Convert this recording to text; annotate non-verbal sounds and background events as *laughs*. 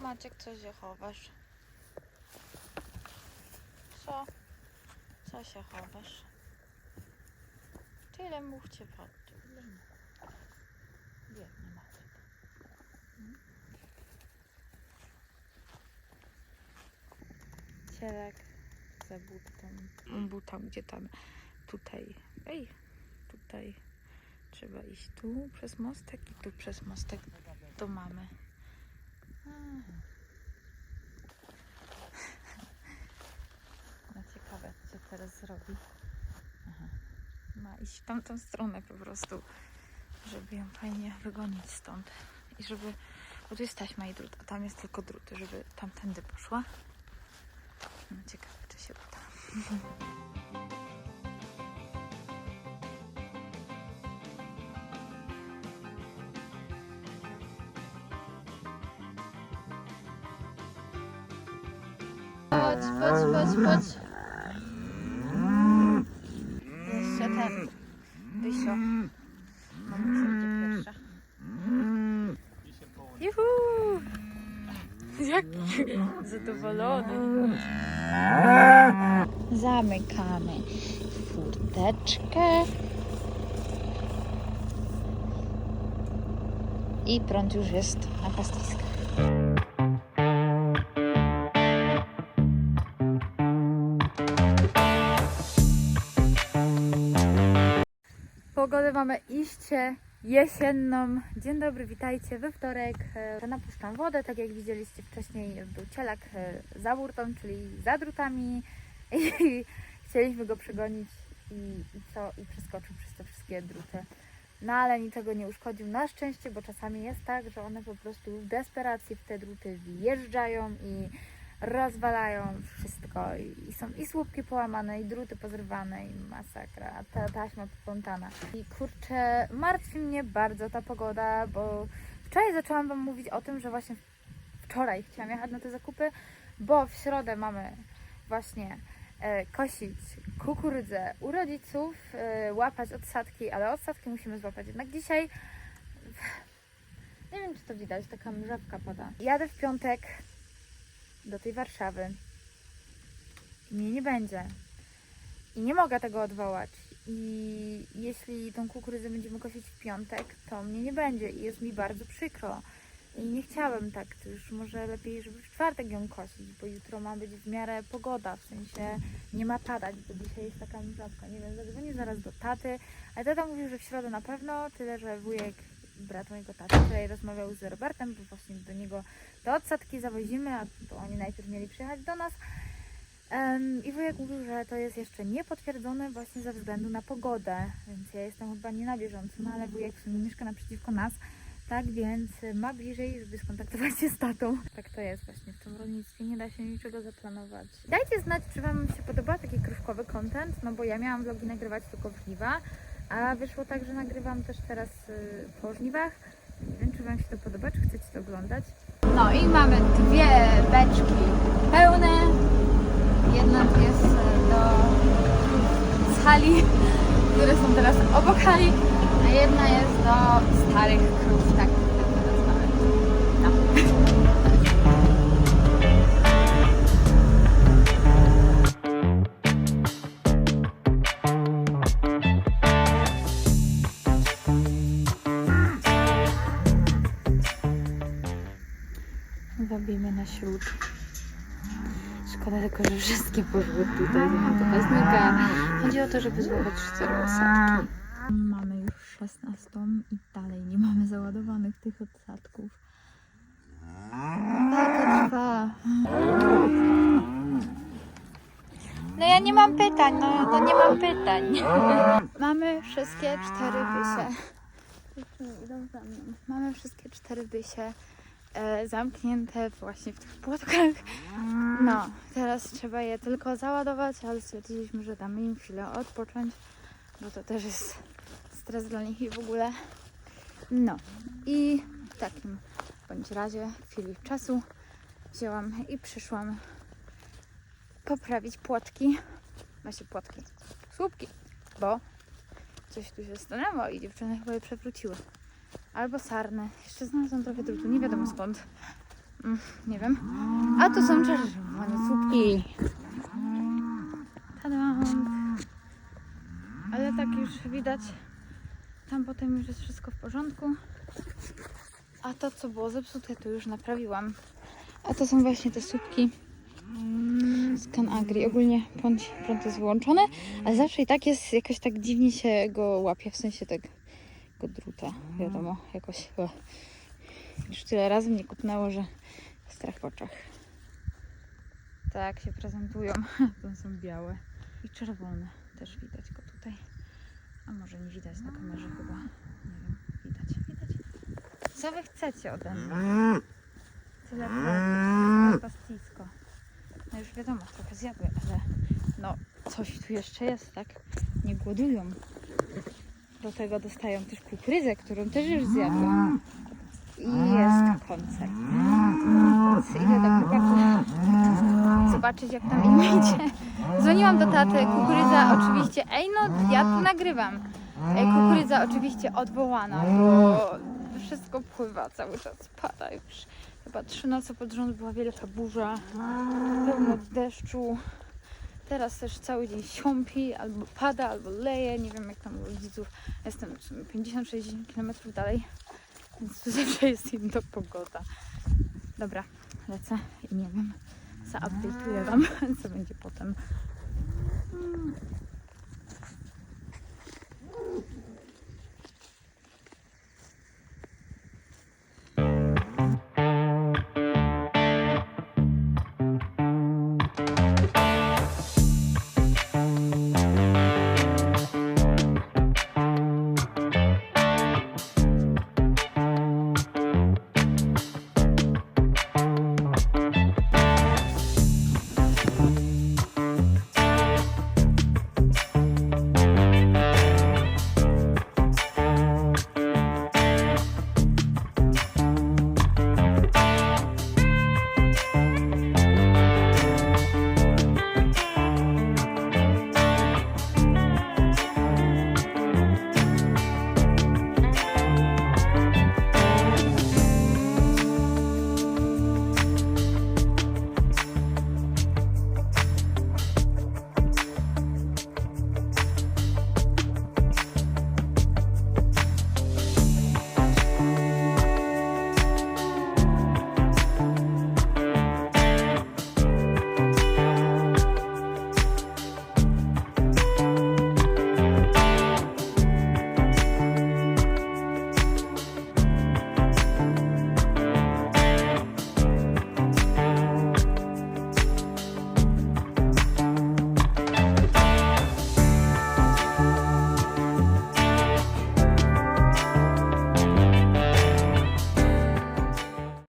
Maciek, co się chowasz? Co? Co się chowasz? Tyle mówcie pod tym. Biedny Maciek. Mm. Cielek za butą. Butą, gdzie tam? Tutaj. Ej, tutaj. Trzeba iść tu przez mostek i tu przez mostek do mamy. Aha. No ciekawe, co teraz zrobi. Aha. Ma iść w tamtą stronę po prostu, żeby ją fajnie wygonić stąd. I żeby, bo tu jest taśma i drut, a tam jest tylko drut, żeby tamtędy poszła. No ciekawe, czy się uda. Chodź, chodź, chodź, chodź. Jaki zadowolony. Zamykamy furteczkę. I prąd już jest na pastwiskach. Pogodę mamy iście jesienną. Dzień dobry, witajcie we wtorek. E, Napuszczam wodę, tak jak widzieliście wcześniej był cielak e, za burtą, czyli za drutami *laughs* i chcieliśmy go przegonić i, i co? I przeskoczył przez te wszystkie druty. No ale niczego nie uszkodził na szczęście, bo czasami jest tak, że one po prostu w desperacji w te druty wjeżdżają i rozwalają wszystko i, są i słupki połamane, i druty pozrywane, i masakra, ta taśma poplątana. I kurczę, martwi mnie bardzo ta pogoda, bo wczoraj zaczęłam Wam mówić o tym, że właśnie wczoraj chciałam jechać na te zakupy, bo w środę mamy właśnie e, kosić kukurydzę u rodziców, e, łapać odsadki, ale odsadki musimy złapać jednak dzisiaj. Nie wiem, czy to widać, taka mrzawka pada. Jadę w piątek do tej Warszawy. I mnie nie będzie. I nie mogę tego odwołać. I jeśli tą kukurydzę będziemy kosić w piątek, to mnie nie będzie. I jest mi bardzo przykro. I nie chciałabym tak. To już może lepiej, żeby w czwartek ją kosić, bo jutro ma być w miarę pogoda. W sensie nie ma padać, bo dzisiaj jest taka mrzawka. Nie wiem, zadzwonię zaraz do taty. Ale tata mówił, że w środę na pewno. Tyle, że wujek, brat mojego taty, wczoraj rozmawiał z Robertem, bo właśnie do niego te odsadki zawozimy, a to oni najpierw mieli przyjechać do nas. I wujek mówił, że to jest jeszcze niepotwierdzone właśnie ze względu na pogodę, więc ja jestem chyba nie na bieżąco, no ale wujek w sumie mieszka naprzeciwko nas, tak więc ma bliżej, żeby skontaktować się z tatą. Tak to jest właśnie w tym rolnictwie, nie da się niczego zaplanować. Dajcie znać, czy Wam się podoba taki kruszkowy content, no bo ja miałam vlogi nagrywać tylko w żniwa, a wyszło tak, że nagrywam też teraz y, po żniwach. Nie wiem, czy Wam się to podoba, czy chcecie to oglądać. No i mamy dwie beczki pełne. Jedna jest e, do z hali, które są teraz obok hali, a jedna jest do starych krów, tak na ślub. Szkoda tylko, że wszystkie poszły tutaj pasnika. Chodzi o to, żeby złapać cztery osadki. Mamy już 16 i dalej nie mamy załadowanych tych odsadków. Tak, trwa. No ja nie mam pytań, no, no nie mam pytań. Mamy wszystkie cztery bysie. Dziewczyny idą za mną. Mamy wszystkie cztery bysie e, zamknięte właśnie w tych płotkach. No, teraz trzeba je tylko załadować, ale stwierdziliśmy, że damy im chwilę odpocząć, bo to też jest stres dla nich i w ogóle. No, i w takim bądź razie chwili czasu wzięłam i przyszłam poprawić płotki, właśnie płotki, słupki, bo coś tu się stanęło i dziewczyny chyba je przewróciły. Albo sarnę. Jeszcze znalazłam trochę drutu, nie wiadomo skąd. Mm, nie wiem. A tu są czerwone słupki. Tadam. Ale tak już widać, tam potem już jest wszystko w porządku. A to, co było zepsute, to już naprawiłam. A to są właśnie te słupki z Canagri. Ogólnie prąd, prąd jest wyłączony, ale zawsze i tak jest, jakoś tak dziwnie się go łapie, w sensie tego druta, wiadomo, jakoś e, już tyle razy mnie kupnęło, że strach w oczach. Tak się prezentują. *laughs* To są białe i czerwone. Też widać go tutaj. A może nie widać na kamerze chyba. Nie wiem. Widać, widać. Co wy chcecie ode mnie? Tyle pastisko. No już wiadomo, trochę zjadły, ale no coś tu jeszcze jest, tak? Nie głodują. Do tego dostają też kukurydzę, którą też już zjadłam. I jest koncert. Więc idę do chłopaków zobaczyć jak tam im idzie. Dzwoniłam do taty, kukurydza oczywiście, ej no ja tu nagrywam. Ej, kukurydza oczywiście odwołana, bo wszystko pływa, cały czas pada już. Chyba trzy noce pod rząd była wielka burza, pełno deszczu. Teraz też cały dzień siąpi, albo pada, albo leje, nie wiem jak tam u rodziców. Jestem w sumie 50-60 km dalej, więc tu *laughs* zawsze jest inna pogoda. Dobra, lecę i nie wiem, zaupdate'uję Wam, *laughs* co będzie potem.